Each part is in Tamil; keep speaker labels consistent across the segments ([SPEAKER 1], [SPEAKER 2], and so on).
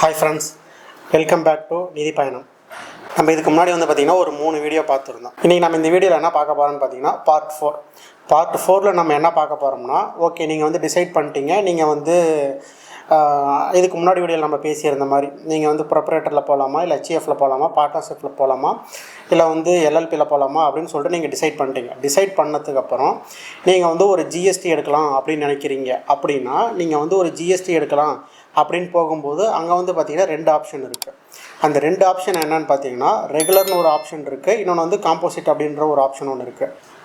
[SPEAKER 1] Hi friends welcome back to நிதி பயணம் நம்ம இதுக்கு முன்னாடி வந்து பார்த்திங்கன்னா ஒரு மூணு வீடியோ பார்த்துருந்தோம். இன்றைக்கி நம்ம இந்த வீடியோவில் என்ன பார்க்க போகிறோம்னு பார்த்தீங்கன்னா பார்ட் ஃபோர் பார்ட் ஃபோரில் நம்ம என்ன பார்க்க போகிறோம்னா ஓகே நீங்கள் வந்து டிசைட் பண்ணிட்டீங்க. நீங்கள் வந்து இதுக்கு முன்னாடி வீடியோவில் நம்ம பேசியிருந்த மாதிரி நீங்கள் வந்து ப்ரொப்ரேட்டரில் போகலாமா இல்லை ஹெச்எஃப்ல போகலாமா பார்ட்னர்ஷிப்பில் போகலாமா இல்லை வந்து எல்எல்பியில் போகலாமா அப்படின்னு சொல்லிட்டு நீங்கள் டிசைட் பண்ணிட்டீங்க. டிசைட் பண்ணதுக்கப்புறம் நீங்கள் வந்து ஒரு ஜிஎஸ்டி எடுக்கலாம் அப்படின்னு நினைக்கிறீங்க. அப்படின்னா நீங்கள் வந்து ஒரு ஜிஎஸ்டி எடுக்கலாம். அப்படின்னு போகும்போது அங்கே வந்து பார்த்தீங்கன்னா ரெண்டு ஆப்ஷன் இருக்குது அந்த ரெண்டு ஆப்ஷன் என்னன்னு பார்த்தீங்கன்னா ரெகுலர்னு ஒரு ஆப்ஷன் இருக்குது இன்னொன்று வந்து காம்போசிட் அப்படின்ற ஒரு ஆப்ஷன் ஒன்று இருக்குது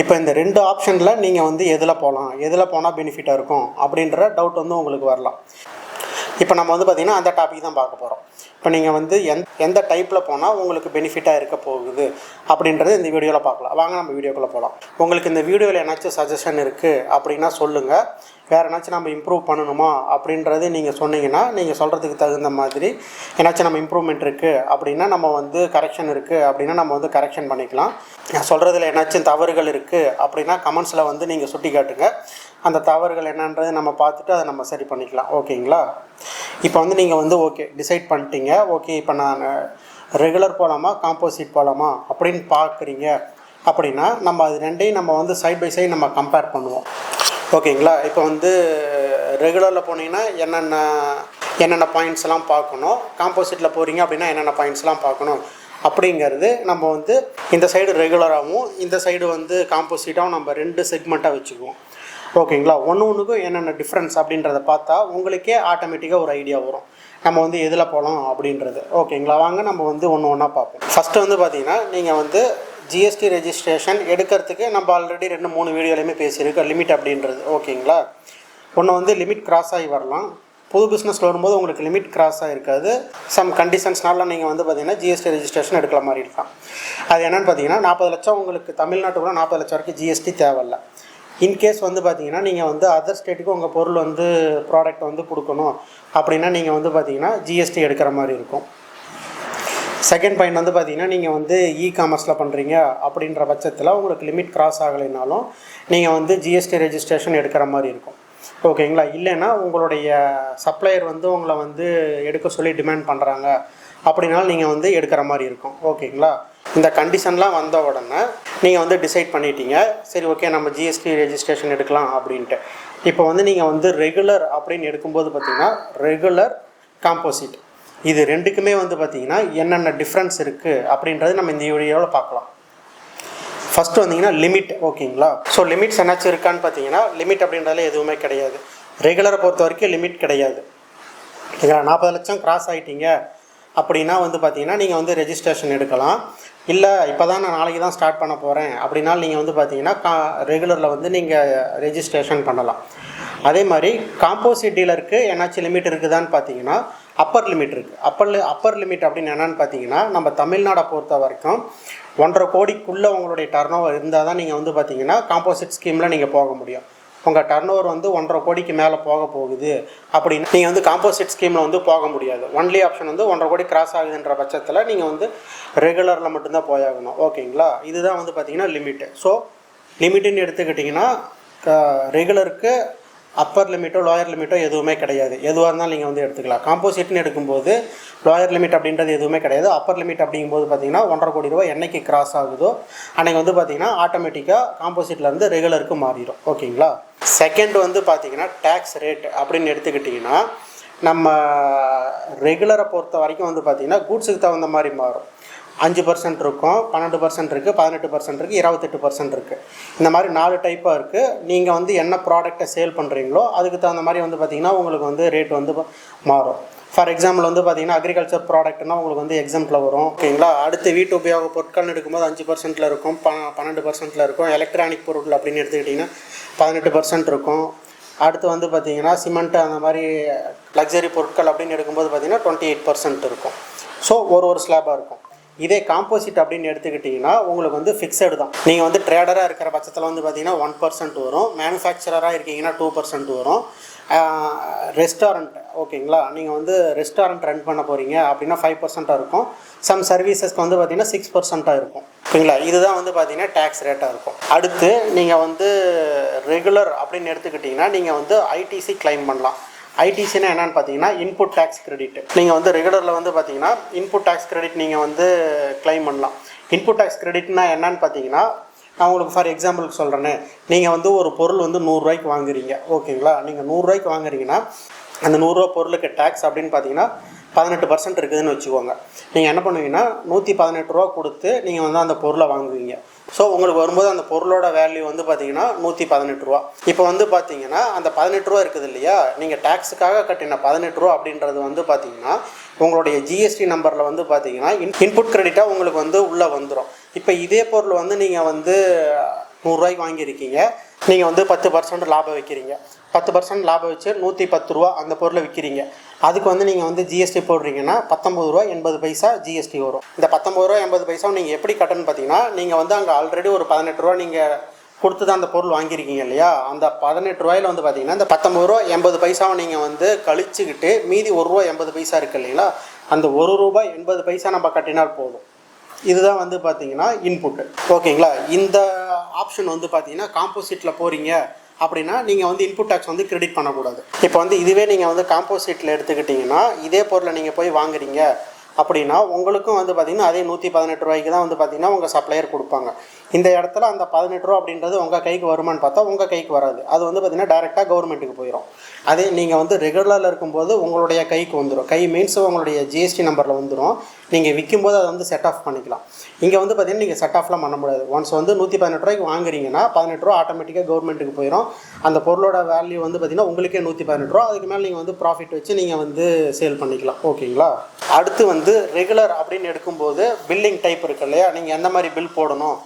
[SPEAKER 1] இப்போ இந்த ரெண்டு ஆப்ஷனில் நீங்கள் வந்து எதில் போகலாம் எதில் போனால் பெனிஃபிட்டாக இருக்கும்? அப்படின்ற டவுட் வந்து உங்களுக்கு வரலாம். இப்போ நம்ம வந்து பார்த்திங்கன்னா அந்த டாபிக் தான் பார்க்க போகிறோம் இப்போ நீங்கள் வந்து எந் எந்த டைப்பில் போனால் உங்களுக்கு பெனிஃபிட்டாக இருக்க போகுது? அப்படின்றத இந்த வீடியோவில் பார்க்கலாம். வாங்க நம்ம வீடியோக்குள்ளே போகலாம் உங்களுக்கு இந்த வீடியோவில் ஏதாச்சும் சஜஷன் இருக்குது அப்படின்னா சொல்லுங்கள் வேறு ஏதாச்சும் நம்ம இம்ப்ரூவ் பண்ணணுமா அப்படின்றது நீங்கள் சொன்னீங்கன்னா நீங்கள் சொல்கிறதுக்கு தகுந்த மாதிரி ஏதாச்சும் நம்ம இம்ப்ரூவ்மெண்ட் இருக்குது அப்படின்னா நம்ம வந்து கரெக்ஷன் இருக்குது அப்படின்னா நம்ம வந்து கரெக்ஷன் பண்ணிக்கலாம். நான் சொல்கிறதுல ஏதாச்சும் தவறுகள் இருக்குது அப்படின்னா கமெண்ட்ஸில் வந்து நீங்கள் சுட்டி காட்டுங்க. அந்த தவறுகள் என்னன்றது நம்ம பார்த்துட்டு அதை நம்ம சரி பண்ணிக்கலாம். ஓகேங்களா? இப்போ வந்து நீங்கள் வந்து ஓகே டிசைட் பண்ணிட்டீங்க. ஓகே இப்போ நான் ரெகுலர் போகலாமா காம்போசிட் போகலாமா அப்படின்னு பார்க்குறீங்க அப்படின்னா நம்ம அது ரெண்டையும் நம்ம வந்து சைட் பை சைடு நம்ம கம்பேர் பண்ணுவோம். ஓகேங்களா? இப்போ வந்து ரெகுலரில் போனீங்கன்னா என்னென்ன என்னென்ன பாயிண்ட்ஸ் எல்லாம் பார்க்கணும்? காம்போசிட்டில் போகிறீங்க அப்படின்னா என்னென்ன பாயிண்ட்ஸ்லாம் பார்க்கணும்? அப்படிங்கிறது நம்ம வந்து இந்த சைடு ரெகுலராகவும் இந்த சைடு வந்து காம்போசிட்டாகவும் நம்ம ரெண்டு செக்மெண்ட்டாக வச்சுக்குவோம். ஓகேங்களா? ஒன்று ஒன்றுக்கும் என்னென்ன டிஃப்ரென்ஸ் அப்படின்றத பார்த்தா உங்களுக்கே ஆட்டோமேட்டிக்காக ஒரு ஐடியா வரும். நம்ம வந்து எதில் போகலாம் அப்படின்றது. ஓகேங்களா? வாங்க நம்ம வந்து ஒன்று ஒன்றா பார்ப்போம். ஃபஸ்ட்டு வந்து பார்த்திங்கன்னா நீங்கள் வந்து ஜிஎஸ்டி ரெஜிஸ்ட்ரேஷன் எடுக்கிறதுக்கு நம்ம ஆல்ரெடி ரெண்டு மூணு வீடியோலையுமே பேசியிருக்கோம். லிமிட் அப்படின்றது ஓகேங்களா? ஒன்று வந்து லிமிட் கிராஸ் ஆகி வரலாம். புது பிஸ்னஸில் வரும்போது உங்களுக்கு லிமிட் கிராஸ் ஆகிருக்காது சம் கண்டிஷன்ஸ்னால நீங்கள் வந்து பார்த்தீங்கன்னா ஜிஎஸ்டி ரெஜிஸ்ட்ரேஷன் எடுக்கிற மாதிரி இருக்கலாம். அது என்னென்னு பார்த்தீங்கன்னா நாற்பது லட்சம் உங்களுக்கு தமிழ்நாட்டுக்குள்ள நாற்பது லட்சம் வரைக்கும் ஜிஎஸ்டி தேவையில்ல. இன்கேஸ் வந்து பார்த்தீங்கன்னா நீங்கள் வந்து அதர் ஸ்டேட்டுக்கு உங்கள் பொருள் வந்து ப்ராடக்ட் வந்து கொடுக்கணும். அப்படின்னா நீங்கள் வந்து பார்த்தீங்கன்னா ஜிஎஸ்டி எடுக்கிற மாதிரி இருக்கும். செகண்ட் பாயிண்ட் வந்து பார்த்தீங்கன்னா நீங்கள் வந்து இ காமர்ஸில் பண்ணுறீங்க அப்படின்ற பட்சத்தில் உங்களுக்கு லிமிட் கிராஸ் ஆகலைனாலும் நீங்கள் வந்து ஜிஎஸ்டி ரெஜிஸ்ட்ரேஷன் எடுக்கிற மாதிரி இருக்கும். ஓகேங்களா? இல்லைன்னா உங்களுடைய சப்ளையர் வந்து உங்களை வந்து எடுக்க சொல்லி டிமாண்ட் பண்ணுறாங்க அப்படின்னாலும் நீங்கள் வந்து எடுக்கிற மாதிரி இருக்கும். ஓகேங்களா? இந்த கண்டிஷன்லாம் வந்த உடனே நீங்கள் வந்து டிசைட் பண்ணிட்டீங்க. சரி ஓகே நம்ம ஜிஎஸ்டி ரெஜிஸ்ட்ரேஷன் எடுக்கலாம் அப்படின்ட்டு. இப்போ வந்து நீங்கள் வந்து ரெகுலர் அப்படின்னு எடுக்கும்போது பார்த்தீங்கன்னா ரெகுலர் காம்போசிட் இது ரெண்டுக்குமே வந்து பார்த்தீங்கன்னா என்னென்ன டிஃப்ரென்ஸ் இருக்குது அப்படின்றது நம்ம இந்த வீடியோவில் பார்க்கலாம். ஃபஸ்ட்டு வந்தீங்கன்னா லிமிட் ஓகேங்களா? ஸோ லிமிட்ஸ் என்னாச்சும் இருக்கான்னு பார்த்தீங்கன்னா லிமிட் அப்படின்றதுல எதுவுமே கிடையாது. ரெகுலரை பொறுத்த வரைக்கும் லிமிட் கிடையாது. நீங்கள் நாற்பது லட்சம் கிராஸ் ஆகிட்டீங்க அப்படின்னா வந்து பார்த்தீங்கன்னா நீங்கள் வந்து ரெஜிஸ்ட்ரேஷன் எடுக்கலாம். இல்லை இப்போ தான் நான் நாளைக்கு தான் ஸ்டார்ட் பண்ண போகிறேன் அப்படின்னா நீங்கள் வந்து பார்த்தீங்கன்னா கா ரெகுலரில் வந்து நீங்கள் ரெஜிஸ்ட்ரேஷன் பண்ணலாம். அதே மாதிரி காம்போசிட் டீலருக்கு என்னாச்சும் லிமிட் இருக்குதான்னு பார்த்தீங்கன்னா அப்பர் லிமிட் இருக்குது அப்பர் அப்பர் லிமிட் அப்படின்னு என்னன்னு பார்த்தீங்கன்னா நம்ம தமிழ்நாடை பொறுத்த வரைக்கும் ஒன்றரை கோடிக்குள்ளே உங்களுடைய டர்ன் ஓவர் இருந்தால் தான் நீங்கள் வந்து பார்த்தீங்கன்னா காம்போசிட் ஸ்கீமில் நீங்கள் போக முடியும். உங்கள் டர்ன் ஓவர் வந்து ஒன்றரை கோடிக்கு மேலே போக போகுது. அப்படின்னு நீங்கள் வந்து காம்போசிட் ஸ்கீமில் வந்து போக முடியாது. ஒன்லி ஆப்ஷன் வந்து ஒன்றரை கோடி கிராஸ் ஆகுதுன்ற பட்சத்தில் நீங்கள் வந்து ரெகுலரில் மட்டும்தான் போயாகணும். ஓகேங்களா? இதுதான் வந்து பார்த்தீங்கன்னா லிமிட்டு ஸோ லிமிட்டுன்னு எடுத்துக்கிட்டிங்கன்னா ரெகுலருக்கு அப்பர் லிமிட்டோ லோயர் லிமிட்டோ எதுவுமே கிடையாது. எதுவாக இருந்தாலும் நீங்கள் வந்து எடுத்துக்கலாம். காம்போசிட்னு எடுக்கும்போது லோயர் லிமிட் அப்படின்றது எதுவுமே கிடையாது. அப்பர் லிமிட் அப்படிங்கும்போது பார்த்தீங்கன்னா ஒன்றரை கோடி ரூபாய் என்றைக்கு கிராஸ் ஆகுதோ அன்றைக்கி வந்து பார்த்தீங்கன்னா ஆட்டோமேட்டிக்காக காம்போசிட்லேருந்து ரெகுலருக்கு மாறிடும். ஓகேங்களா? செகண்ட் வந்து பார்த்தீங்கன்னா டேக்ஸ் ரேட் அப்படின்னு எடுத்துக்கிட்டிங்கன்னா நம்ம ரெகுலரை பொறுத்த வரைக்கும் வந்து பார்த்திங்கன்னா கூட்ஸுக்கு தகுந்த மாதிரி மாறும். அஞ்சு பர்சன்ட் இருக்கும் பன்னெண்டு பர்சன்ட் இருக்குது பதினெட்டு பர்சன்ட் இருக்குது இருபத்தெட்டு பர்சன்ட் இருக்குது இந்த மாதிரி நாலு டைப்பாக இருக்குது நீங்கள் வந்து என்ன ப்ராடக்ட்டை சேல் பண்ணுறீங்களோ அதுக்கு தகுந்த மாதிரி வந்து பார்த்திங்கன்னா உங்களுக்கு வந்து ரேட் வந்து மாறும். ஃபார் எக்ஸாம்பிள் வந்து பார்த்தீங்கன்னா அக்ரிகல்ச்சர் ப்ராடக்ட்னா உங்களுக்கு வந்து எக்ஸாம்பிள் வரும். ஓகேங்களா அடுத்து வீட்டு உபயோக பொருட்கள்னு எடுக்கும்போது அஞ்சு பர்சன்ட்டில் இருக்கும் ப பன்னெண்டு பர்சன்ட்டில் இருக்கும். எலக்ட்ரானிக் பொருட்கள் அப்படின்னு எடுத்துக்கிட்டிங்கன்னா பதினெட்டு பர்சன்ட் இருக்கும். அடுத்து வந்து பார்த்தீங்கன்னா சிமெண்ட் அந்த மாதிரி லக்ஸரி பொருட்கள் அப்படின்னு எடுக்கும்போது பார்த்தீங்கன்னா டுவெண்ட்டி எயிட் பர்சன்ட் இருக்கும். ஸோ ஒரு ஒரு ஸ்லாபாக இருக்கும். இதே காம்போசிட் அப்படின்னு எடுத்துக்கிட்டிங்கன்னா உங்களுக்கு வந்து ஃபிக்ஸடு தான். நீங்கள் வந்து ட்ரேடராக இருக்கிற பட்சத்தில் வந்து பார்த்தீங்கன்னா ஒன் பர்சன்ட் வரும். மேனுஃபேக்சராக இருக்கீங்கன்னா டூ பர்சன்ட் வரும். ரெஸ்டாரண்ட் ஓகேங்களா? நீங்கள் வந்து ரெஸ்டாரண்ட் ரன் பண்ண போகிறீங்க அப்படின்னா ஃபைவ் பர்சண்ட்டாக இருக்கும். சம் சர்வீசஸ்க்கு வந்து பார்த்தீங்கன்னா சிக்ஸ் பர்சண்ட்டாக இருக்கும். ஓகேங்களா? இதுதான் வந்து பார்த்தீங்கன்னா டேக்ஸ் ரேட்டாக இருக்கும். அடுத்து நீங்கள் வந்து ரெகுலர் அப்படின்னு எடுத்துக்கிட்டிங்கன்னா நீங்கள் வந்து ஐடிசி கிளைம் பண்ணலாம். ஐடிசினா என்னன்னு பார்த்தீங்கன்னா இன்புட் டேக்ஸ் கிரெடிட் நீங்கள் வந்து ரெகுலரில் வந்து பார்த்தீங்கன்னா இன்புட் டேக்ஸ் கிரெடிட் நீங்கள் வந்து கிளைம் பண்ணலாம். இன்புட் டேக்ஸ் கிரெடிட்னா என்னன்னு பார்த்தீங்கன்னா நான் உங்களுக்கு ஃபார் எக்ஸாம்பிளுக்கு சொல்கிறேனே நீங்கள் வந்து ஒரு பொருள் வந்து நூறுரூவாய்க்கு வாங்குறீங்க. ஓகேங்களா நீங்கள் நூறுரூவாய்க்கு வாங்குறீங்கன்னா அந்த நூறுரூவா பொருளுக்கு டேக்ஸ் அப்படின்னு பார்த்தீங்கன்னா பதினெட்டு பர்சன்ட் இருக்குதுன்னு வச்சுக்கோங்க. நீங்கள் என்ன பண்ணுவீங்கன்னா நூற்றி பதினெட்டு ரூபா கொடுத்து நீங்கள் வந்து அந்த பொருளை வாங்குவீங்க. ஸோ உங்களுக்கு வரும்போது அந்த பொருளோட வேல்யூ வந்து பார்த்தீங்கன்னா நூற்றி பதினெட்டு ரூபா. இப்போ வந்து பார்த்தீங்கன்னா அந்த பதினெட்டு ரூபா இருக்குது இல்லையா? நீங்கள் டேக்ஸுக்காக கட்டின பதினெட்டு ரூபா அப்படின்றது வந்து பார்த்தீங்கன்னா உங்களுடைய ஜிஎஸ்டி நம்பரில் வந்து பார்த்தீங்கன்னா இன்புட் கிரெடிட்டாக உங்களுக்கு வந்து உள்ளே வந்துடும் இப்போ இதே பொருள் வந்து நீங்கள் வந்து நூறுரூவாய்க்கு வாங்கியிருக்கீங்க. நீங்கள் வந்து பத்து பர்சன்ட் லாபம் வைக்கிறீங்க. பத்து பர்சன்ட் லாபம் வச்சு நூற்றி பத்து ரூபா அந்த பொருளை விற்கிறீங்க அதுக்கு வந்து நீங்கள் வந்து ஜிஎஸ்டி போடுறீங்கன்னா பத்தொம்பது ரூபா எண்பது பைசா ஜிஎஸ்டி வரும். இந்த பத்தொம்பது ரூபா எண்பது பைசா நீங்கள் எப்படி கட்டணும்னு பார்த்தீங்கன்னா நீங்கள் வந்து அங்கே ஆல்ரெடி ஒரு பதினெட்டு ரூபா நீங்கள் கொடுத்து தான் அந்த பொருள் வாங்கியிருக்கீங்க இல்லையா? அந்த பதினெட்டு ரூபாயில் வந்து பார்த்தீங்கன்னா இந்த பத்தொம்பது ரூபா எண்பது பைசாவை நீங்கள் வந்து கழிச்சுக்கிட்டு மீதி ஒரு ரூபா எண்பது பைசா இருக்கு இல்லைங்களா? அந்த ஒரு ரூபாய் எண்பது பைசா நம்ம கட்டினால் போதும். இதுதான் வந்து பார்த்தீங்கன்னா இன்புட்டு ஓகேங்களா இந்த ஆப்ஷன் வந்து பார்த்தீங்கன்னா காம்போசிட்டில் போகிறீங்க அப்படின்னா நீங்கள் வந்து இன்புட் டேக்ஸ் வந்து கிரெடிட் பண்ணக்கூடாது. இப்போ வந்து இதுவே நீங்கள் வந்து காம்போசிட்டில் எடுத்துக்கிட்டிங்கன்னா இதே பொருளை நீங்கள் போய் வாங்குறீங்க அப்படின்னா உங்களுக்கும் வந்து பார்த்தீங்கன்னா அதே நூற்றி பதினெட்டு ரூபாய்க்கு தான் வந்து பார்த்தீங்கன்னா உங்கள் சப்ளையர் கொடுப்பாங்க. இந்த இடத்துல அந்த பதினெட்டு ரூபா அப்படின்றது உங்கள் கைக்கு வருமானு பார்த்தா உங்கள் கைக்கு வராது. அது வந்து பார்த்தீங்கன்னா டேரெக்டாக கவர்மெண்ட்டுக்கு போயிடும் அதே நீங்கள் வந்து ரெகுலரில் இருக்கும்போது உங்களுடைய கைக்கு வந்துடும் கை மீன்ஸ் உங்களுடைய ஜிஎஸ்டி நம்பரில் வந்துடும் நீங்கள் விற்கும்போது அதை வந்து செட் ஆஃப் பண்ணிக்கலாம். இங்கே வந்து பார்த்தீங்கன்னா நீங்கள் செட் ஆஃப்லாம் பண்ண முடியாது. ஒன்ஸ் வந்து நூற்றி பதினெட்டு ரூபாய்க்கு வாங்குறீங்கன்னா பதினெட்டு ரூபா ஆட்டோமேட்டிக்காக கவர்மெண்ட்டுக்கு போயிடும் அந்த பொருளோட வேல்யூ வந்து பார்த்திங்கன்னா உங்களுக்கே நூற்றி பதினெட்டு ரூபா. அதுக்கு மேலே நீங்கள் வந்து ப்ராஃபிட் வச்சு நீங்கள் வந்து சேல் பண்ணிக்கலாம். ஓகேங்களா? அடுத்து வந்து ரெகுலர் அப்படின்னு எடுக்கும்போது பில்லிங் டைப் இருக்கு இல்லையா? நீங்கள் எந்த மாதிரி பில் போடணும்?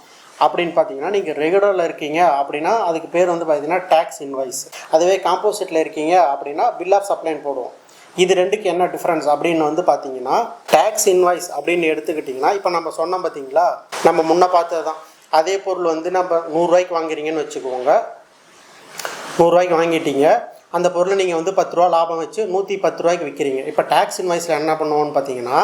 [SPEAKER 1] அப்படின்னு பார்த்தீங்கன்னா நீங்கள் ரெகுலரில் இருக்கீங்க அப்படின்னா அதுக்கு பேர் வந்து பார்த்தீங்கன்னா டேக்ஸ் இன்வாய்ஸ் அதுவே காம்போசிட்டில் இருக்கீங்க அப்படின்னா பில் ஆஃப் சப்ளைன்னு போடுவோம். இது ரெண்டுக்கு என்ன டிஃப்ரென்ஸ் அப்படின்னு வந்து பார்த்தீங்கன்னா டேக்ஸ் இன்வாய்ஸ் அப்படின்னு எடுத்துக்கிட்டிங்கன்னா இப்போ நம்ம சொன்னோம் பார்த்தீங்களா நம்ம முன்னே பார்த்தது தான் அதே பொருள் வந்து நம்ம நூறுரூவாய்க்கு வாங்குறீங்கன்னு வச்சுக்கோங்க. நூறுரூவாய்க்கு வாங்கிட்டீங்க. அந்த பொருளை நீங்கள் வந்து பத்து ரூபா லாபம் வச்சு நூற்றி பத்து ரூபாய்க்கு விற்கிறீங்க இப்போ டேக்ஸ் இன்வாய்ஸில் என்ன பண்ணுவோம்னு பார்த்தீங்கன்னா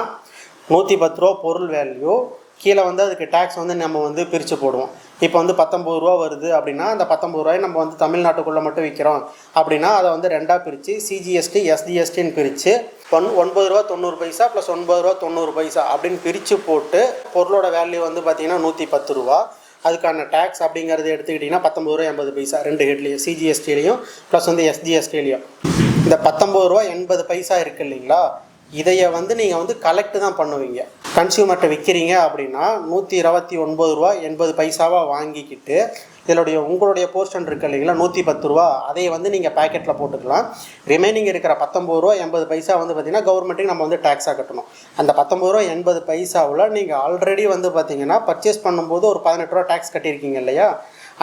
[SPEAKER 1] நூற்றி பத்து ரூபா பொருள் வேல்யூ கீழே வந்து அதுக்கு டேக்ஸ் வந்து நம்ம வந்து பிரித்து போடுவோம். இப்போ வந்து பத்தொம்பது ரூபா வருது அப்படின்னா அந்த பத்தொம்பது ரூபாய் நம்ம வந்து தமிழ்நாட்டுக்குள்ளே மட்டும் விற்கிறோம் அப்படின்னா அதை வந்து ரெண்டாக பிரித்து சிஜிஎஸ்டி எஸ்டிஎஸ்டின்னு பிரித்து ஒன் ஒன்பது ரூபா தொண்ணூறு பைசா ப்ளஸ் ஒன்பது ரூபா தொண்ணூறு பைசா அப்படின்னு பிரித்து போட்டு பொருளோட வேல்யூ வந்து பார்த்திங்கன்னா நூற்றி பத்து ரூபா. அதுக்கான டேக்ஸ் அப்படிங்கிறது எடுத்துக்கிட்டிங்கன்னா பத்தொம்பது ரூபா எண்பது பைசா ரெண்டு ஹெட்லேயும் சிஜிஎஸ்டிலையும் ப்ளஸ் வந்து எஸ்ஜிஎஸ்டிலையும் இந்த பத்தொம்பது ரூபா எண்பது பைசா இருக்குது இல்லைங்களா? இதைய வந்து நீங்கள் வந்து கலெக்ட் தான் பண்ணுவீங்க. கன்சியூமர்கிட்ட விற்கிறீங்க அப்படின்னா நூற்றி இருபத்தி ஒன்பது ரூபா எண்பது பைசாவாக வாங்கிக்கிட்டு இதனுடைய உங்களுடைய போர்ஷன் இருக்கு இல்லைங்களா நூற்றி பத்து ரூபா அதை வந்து நீங்கள் பேக்கெட்டில் போட்டுக்கலாம். ரிமைனிங் இருக்கிற பத்தொம்பது ரூபா எண்பது பைசா வந்து பார்த்திங்கன்னா கவர்மெண்ட்டுக்கு நம்ம வந்து டேக்ஸாக கட்டணும். அந்த பத்தொம்பது ரூபா எண்பது பைசாவில் நீங்கள் ஆல்ரெடி வந்து பார்த்தீங்கன்னா பர்ச்சேஸ் பண்ணும்போது ஒரு பதினெட்டு ரூபா டேக்ஸ் கட்டியிருக்கீங்க இல்லையா?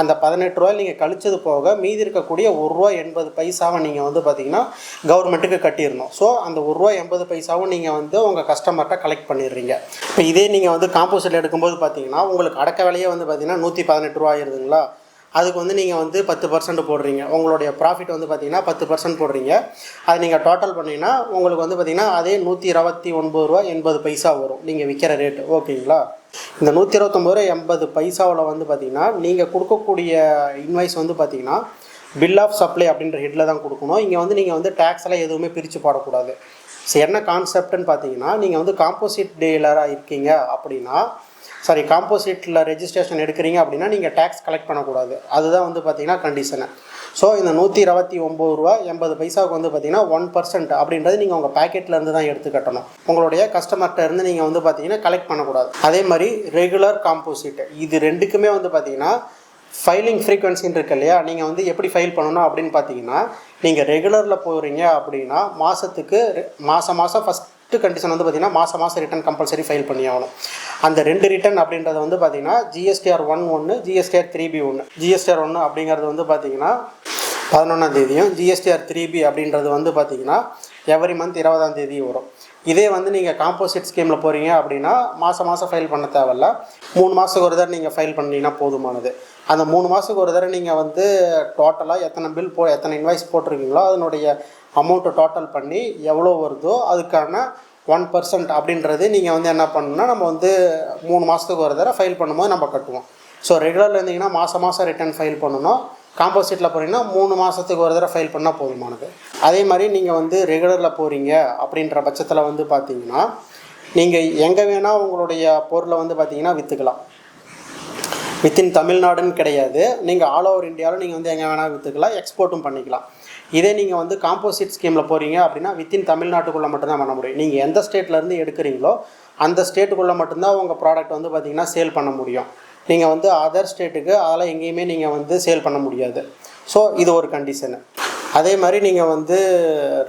[SPEAKER 1] அந்த பதினெட்டு ரூபாய் நீங்கள் கழிச்சது போக மீதி இருக்கக்கூடிய ஒரு ரூபா எண்பது பைசாவை நீங்கள் வந்து பார்த்தீங்கன்னா கவர்மெண்ட்டுக்கு கட்டிடணும். ஸோ அந்த ஒரு ரூபா எண்பது பைசாவும் நீங்கள் வந்து உங்கள் கஸ்டமர்கிட்ட கலெக்ட் பண்ணிடுறீங்க. இப்போ இதே நீங்கள் வந்து காம்போசிட் எடுக்கும்போது பார்த்தீங்கன்னா உங்களுக்கு அடக்க விலையே வந்து பார்த்தீங்கன்னா நூற்றி பதினெட்டு ரூபா ஆயிருதுங்களா? அதுக்கு வந்து நீங்கள் வந்து பத்து பர்சன்ட் போடுறீங்க. உங்களுடைய ப்ராஃபிட் வந்து பார்த்தீங்கன்னா பத்து பர்சன்ட் போடுறீங்க. அது நீங்கள் டோட்டல் பண்ணிங்கன்னா உங்களுக்கு வந்து பார்த்தீங்கன்னா அதே நூற்றி இருபத்தி ஒன்பது ரூபா எண்பது பைசா வரும். நீங்கள் விற்கிற ரேட்டு ஓகேங்களா? இந்த நூற்றி இருபத்தொம்பது ரூபா எண்பது பைசாவில் வந்து பார்த்தீங்கன்னா நீங்கள் கொடுக்கக்கூடிய இன்வாய்ஸ் வந்து பார்த்தீங்கன்னா பில் ஆஃப் சப்ளை அப்படின்ற ஹெட்டில் தான் கொடுக்கணும். இங்கே வந்து நீங்கள் வந்து டேக்ஸ் எல்லாம் எதுவுமே பிரித்து போடக்கூடாது. ஸோ என்ன கான்செப்ட்னு பார்த்தீங்கன்னா நீங்கள் வந்து காம்போசிட் டீலராக இருக்கீங்க அப்படின்னா சாரி காம்போசிட்டில் ரெஜிஸ்ட்ரேஷன் எடுக்கிறீங்க அப்படின்னா நீங்கள் டேக்ஸ் கலெக்ட் பண்ணக்கூடாது. அதுதான் வந்து பார்த்தீங்கன்னா கண்டிஷனு ஸோ இந்த நூற்றி இருபத்தி ஒம்பது ரூபா எண்பது பைசாவுக்கு வந்து பார்த்தீங்கன்னா ஒன் பர்சன்ட் அப்படின்றது நீங்கள் உங்கள் பேக்கெட்லேருந்து தான் எடுத்து கட்டணும். உங்களுடைய கஸ்டமர்கிட்ட இருந்து நீங்கள் வந்து பார்த்தீங்கன்னா கலெக்ட் பண்ணக்கூடாது. அதே மாதிரி ரெகுலர் காம்போசிட் இது ரெண்டுக்குமே வந்து பார்த்தீங்கன்னா ஃபைலிங் ஃப்ரீக்வன்சின்னு இருக்கு இல்லையா? நீங்கள் வந்து எப்படி ஃபைல் பண்ணணும் அப்படின்னு பார்த்தீங்கன்னா நீங்கள் ரெகுலரில் போகிறீங்க அப்படின்னா மாதத்துக்கு மாதம் மாதம் ஃபஸ்ட் ஃபஸ்ட்டு கண்டிஷன் வந்து பார்த்தீங்கன்னா மாதம் மாதம் ரிட்டர்ன் கம்பல்சரி ஃபைல் பண்ணி ஆகணும். அந்த ரெண்டு ரிட்டர்ன் அப்படின்றது வந்து பார்த்தீங்கன்னா ஜிஎஸ்டிஆர் ஒன் ஒன்று ஜிஎஸ்டிஆர் த்ரீ பி ஒன்று ஜிஎஸ்டிஆர் ஒன்று அப்படிங்கிறது வந்து பார்த்தீங்கன்னா பதினொன்றாம் தேதியும் ஜிஎஸ்டிஆர் த்ரீ பி அப்படின்றது வந்து பார்த்தீங்கன்னா எவ்ரி மந்த் இருபதாம் தேதி வரும். இதே வந்து நீங்கள் காம்போசிட் ஸ்கீமில் போகிறீங்க அப்படின்னா மாதம் மாதம் ஃபைல் பண்ண தேவையில்ல. மூணு மாதத்துக்கு ஒரு தடவை நீங்கள் ஃபைல் பண்ணிங்கன்னா போதுமானது. அந்த மூணு மாதத்துக்கு ஒரு தடவை நீங்கள் வந்து டோட்டலாக எத்தனை பில் போ எத்தனை இன்வாய்ஸ் போட்டிருக்கீங்களோ அதனுடைய அமௌண்ட்டை டோட்டல் பண்ணி எவ்வளோ வருதோ அதுக்கான ஒன் பர்சன்ட் அப்படின்றது நீங்கள் வந்து என்ன பண்ணணும்னா நம்ம வந்து மூணு மாதத்துக்கு ஒரு தடவை ஃபைல் பண்ணும்போது நம்ம கட்டுவோம். ஸோ ரெகுலரில் இருந்தீங்கன்னா மாதம் மாதம் ரிட்டர்ன் ஃபைல் பண்ணணும். காம்போசிட்டில் போகிறீங்கன்னா மூணு மாதத்துக்கு ஒரு தடவை ஃபைல் பண்ணால் போதுமானது அதே மாதிரி நீங்கள் வந்து ரெகுலரில் போகிறீங்க அப்படின்ற பட்சத்தில் வந்து பார்த்தீங்கன்னா நீங்கள் எங்கே வேணால் உங்களுடைய பொருளை வந்து பார்த்தீங்கன்னா விற்றுக்கலாம் வித்தின் தமிழ்நாடுன்னு கிடையாது. நீங்கள் ஆல் ஓவர் இந்தியாவில் நீங்கள் வந்து எங்கே வேணால் விற்றுக்கலாம் எக்ஸ்போர்ட்டும் பண்ணிக்கலாம். இதே நீங்கள் வந்து காம்போசிட் ஸ்கீமில் போகிறீங்க அப்படின்னா வித்தின் தமிழ்நாட்டுக்குள்ளே மட்டும்தான் பண்ண முடியும். நீங்கள் எந்த ஸ்டேட்லேருந்து எடுக்கிறீங்களோ அந்த ஸ்டேட்டுக்குள்ளே மட்டும்தான் உங்கள் ப்ராடக்ட் வந்து பார்த்திங்கன்னா சேல் பண்ண முடியும். நீங்கள் வந்து அதர் ஸ்டேட்டுக்கு அதெல்லாம் எங்கேயுமே நீங்கள் வந்து சேல் பண்ண முடியாது. ஸோ இது ஒரு கண்டிஷனு அதே மாதிரி நீங்கள் வந்து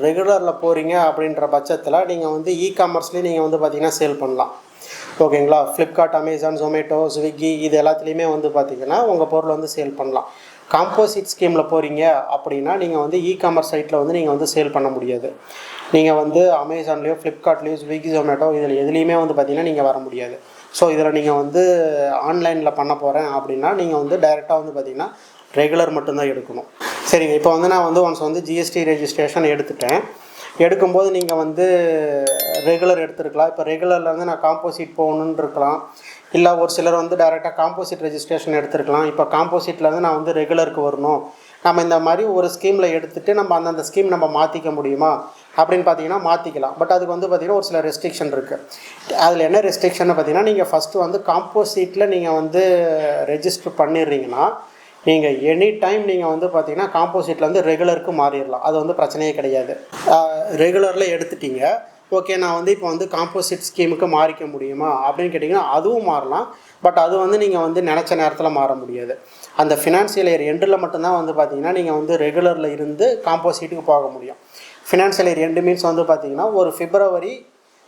[SPEAKER 1] ரெகுலரில் போகிறீங்க அப்படின்ற பட்சத்தில் நீங்கள் வந்து இ காமர்ஸ்லேயும் நீங்கள் வந்து பார்த்திங்கன்னா சேல் பண்ணலாம். ஓகேங்களா ஃப்ளிப்கார்ட் அமேசான் ஜொமேட்டோ ஸ்விக்கி இது எல்லாத்துலேயுமே வந்து பார்த்தீங்கன்னா உங்கள் பொருள் வந்து சேல் பண்ணலாம். காம்போசிட் ஸ்கீமில் போகிறீங்க அப்படின்னா நீங்கள் வந்து இ காமர்ஸ் சைட்டில் வந்து நீங்கள் வந்து சேல் பண்ண முடியாது. நீங்கள் வந்து அமேசான்லேயோ ஃப்ளிப்கார்ட்லேயோ ஸ்விக்கி ஜொமேட்டோ இதில் எதுலேயுமே வந்து பார்த்திங்கன்னா நீங்கள் வர முடியாது. ஸோ இதில் நீங்கள் வந்து ஆன்லைனில் பண்ண போகிறேன் அப்படின்னா நீங்கள் வந்து டைரெக்டாக வந்து பார்த்தீங்கன்னா ரெகுலர் மட்டும்தான் எடுக்கணும். சரிங்க இப்போ வந்து நான் வந்து ஒன்ஸ் வந்து ஜிஎஸ்டி ரெஜிஸ்ட்ரேஷன் எடுத்துட்டேன். எடுக்கும்போது நீங்கள் வந்து ரெகுலர் எடுத்துருக்கலாம். இப்போ ரெகுலரில் வந்து நான் காம்போசிட் போகணுன்னு இருக்கலாம். இல்லை ஒரு சிலர் வந்து டைரெக்டாக காம்போசிட் ரெஜிஸ்ட்ரேஷன் எடுத்துருக்கலாம். இப்போ காம்போசிட்டில் வந்து நான் வந்து ரெகுலருக்கு வரணும். நம்ம இந்த மாதிரி ஒரு ஸ்கீமில் எடுத்துகிட்டு நம்ம அந்தந்த ஸ்கீம் நம்ம மாற்றிக்க முடியுமா? அப்படின்னு பார்த்தீங்கன்னா மாற்றிக்கலாம் பட் அதுக்கு வந்து பார்த்திங்கன்னா ஒரு சில ரெஸ்ட்ரிக்ஷன் இருக்குது அதில் என்ன ரெஸ்ட்ரிக்ஷன் பார்த்தீங்கன்னா நீங்கள் ஃபஸ்ட்டு வந்து காம்போசிட்டில் நீங்கள் வந்து ரெஜிஸ்டர் பண்ணிடுறீங்கன்னா நீங்கள் எனி டைம் நீங்கள் வந்து பார்த்தீங்கன்னா வந்து ரெகுலருக்கு மாறிடலாம். அது வந்து பிரச்சனையே கிடையாது. ரெகுலரில் எடுத்துட்டீங்க. ஓகே நான் வந்து இப்போ வந்து காம்போசிட் ஸ்கீமுக்கு மாறிக்க முடியுமா அப்படின்னு கேட்டிங்கன்னா அதுவும் மாறலாம். பட் அது வந்து நீங்கள் வந்து நினச்ச நேரத்தில் மாற முடியாது. அந்த ஃபினான்சியல் இயர் எண்டில் மட்டும்தான் வந்து பார்த்தீங்கன்னா நீங்கள் வந்து ரெகுலரில் இருந்து காம்போசிட்டுக்கு போக முடியும். ஃபினான்ஷியல் இயர் ரெண்டு மீன்ஸ் வந்து பார்த்திங்கன்னா ஒரு பிப்ரவரி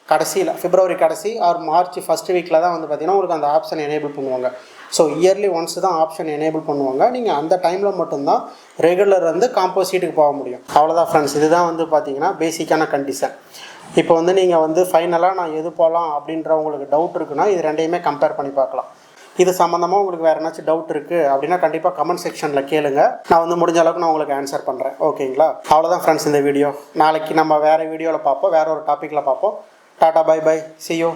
[SPEAKER 1] கடைசியில் பிப்ரவரி கடைசி ஆர் மார்ச் ஃபஸ்ட் வீக்கில் தான் வந்து பார்த்தீங்கன்னா உங்களுக்கு அந்த ஆப்ஷன் எனேபிள் பண்ணுவாங்க. ஸோ இயர்லி ஒன்ஸ் தான் ஆப்ஷன் எனேபிள் பண்ணுவாங்க. நீங்கள் அந்த டைமில் மட்டும்தான் ரெகுலர் வந்து காம்போசீட்டுக்கு போக முடியும். அவ்வளோதான் ஃப்ரெண்ட்ஸ் இதுதான் வந்து பார்த்தீங்கன்னா பேசிக்கான கண்டிஷன் இப்போ வந்து நீங்கள் வந்து ஃபைனலாக நான் எது போகலாம் அப்படின்ற உங்களுக்கு டவுட் இருக்குன்னா இது ரெண்டையுமே கம்பேர் பண்ணி பார்க்கலாம். இது சம்மந்தமாக உங்களுக்கு வேறு ஏதாச்சும் டவுட் இருக்குது அப்படின்னா கண்டிப்பாக கமெண்ட் செக்ஷனில் கேளுங்க. நான் வந்து முடிஞ்ச அளவுக்கு நான் உங்களுக்கு ஆன்சர் பண்ணுறேன் ஓகேங்களா அவ்வளோதான் ஃப்ரெண்ட்ஸ் இந்த வீடியோ நாளைக்கு நம்ம வேறு வீடியோவில் பார்ப்போம். வேறு ஒரு டாப்பிக்கில் பார்ப்போம். Tata bye bye see you